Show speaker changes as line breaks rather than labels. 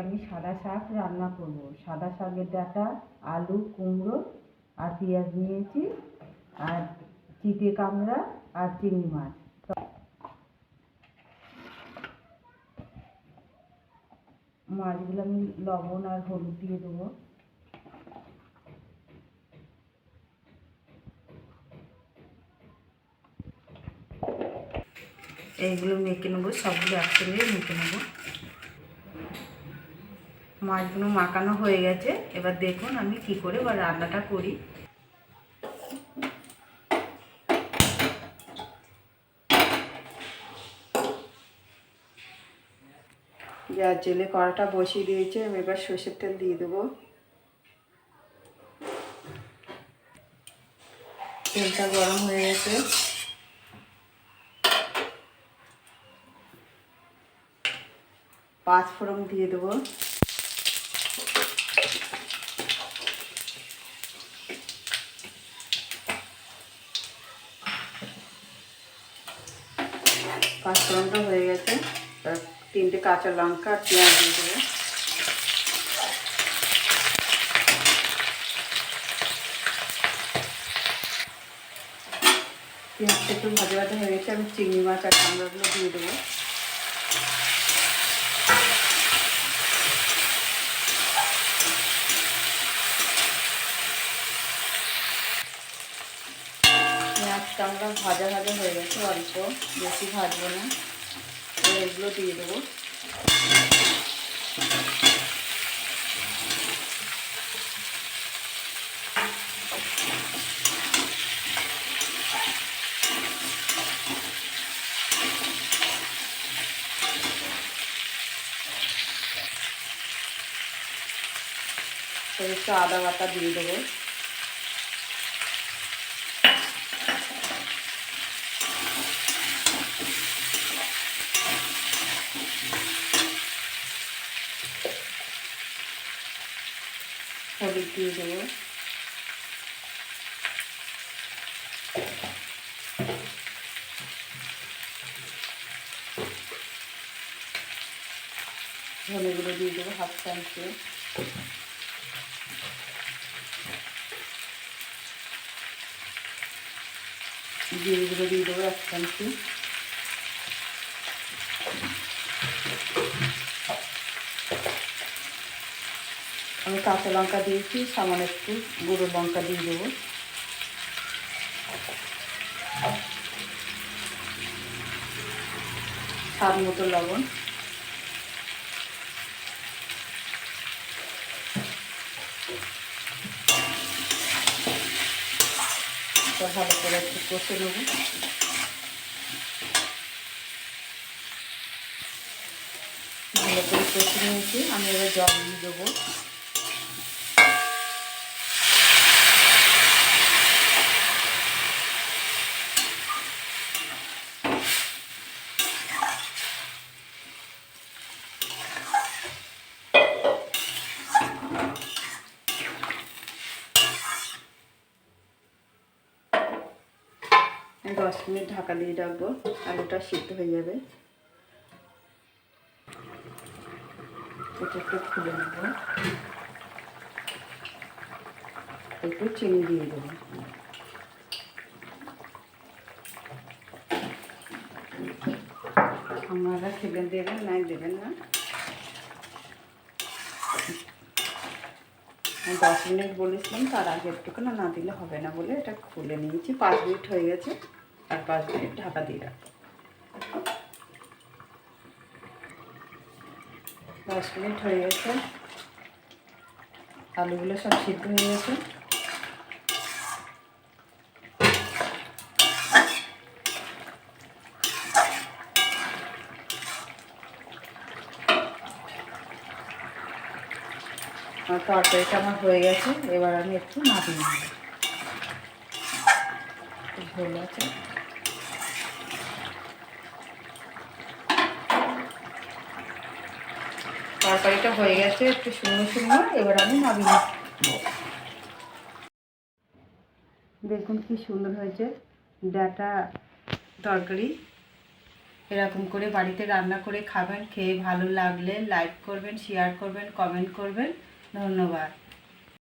আমি সাদা শাক রান্না করব। সাদা শাকের ডাটা, আলু, কুমড়ো আর পেঁয়াজ নিয়েছি আর চিটে কামড়া আর চিংড়ি মাছ। মাছগুলো আমি লবণ আর হলুদ দিয়ে দেবো। এইগুলো মেখে নেব, সবগুলো একসঙ্গে মেখে নেব। মাছগুলো মাখানো হয়ে গেছে। এবার দেখুন আমি কি করে বা রান্নাটা করি। গ্যাস জেলে কড়াটা বসিয়ে দিয়েছে, আমি এবার সর্ষের তেল দিয়ে দেবো। তেলটা গরম হয়ে গেছে। পাঁচ ফোড়ন দিয়ে দেবো। পাঁচ ফোড়নটা হয়ে গেছে। তিনটে কাঁচা লঙ্কা আর পেঁয়াজ দিয়ে দেবো। পেঁয়াজটা একটু ভাজা ভাজা হয়ে গেছে, আমি চিংড়ি মাছ আর কামড়াগুলো দিয়ে দেবো। আমরা ভাজা ভাজা হয়ে গেছে অল্প, বেশি ভাজবো না। এগুলো দিয়ে দেবো। একটু আদা বাটা দিয়ে দেবো। হলুদ দিয়ে দেবো গুঁড়ো দিয়ে দেবো হাফ চামচে দিয়ে দেবো এক চামচি আমি কাঁচা লঙ্কা দিয়েছি, সামান্য একটু গুঁড়ো লঙ্কা দিয়ে দেবো। স্বাদ মতো লবণ। ভালো করে একটু কষে নেব। ভালো করে কষে নিয়েছি, আমি এবার জল দিয়ে দেবো। দশ মিনিট ঢাকা দিয়ে রাখব, আলুটা সিদ্ধ হয়ে যাবে। এটা একটু খুলে নেব। একটু চিনি দিয়ে দেবো। আপনারা খেলে দেবেন, নাই দেবেন না। দশ মিনিট বলেছিলাম, তার আগে একটুখানি না দিলে হবে না বলে এটা খুলে নিয়েছি। পাঁচ মিনিট হয়ে গেছে, আর পাঁচ মিনিট ঢাকা দিয়ে রাখব। দশ মিনিট হয়ে গেছে। আলুগুলো সব সিদ্ধ হয়ে গেছে। তরকারিটা আমার হয়ে গেছে, এবার আমি একটু নামিয়ে নেব। ঝোল আছে তরকারিটা হয়ে গেছে একটু শুকনো শুকনো, এবার আমি নামিয়ে নেব। দেখুন কি সুন্দর হয়েছে, ডাটা তরকারি।
এরকম করে বাড়িতে রান্না করে খাবেন, খেয়ে ভালো লাগলে লাইক করবেন শেয়ার করবেন কমেন্ট করবেন। ধন্যবাদ।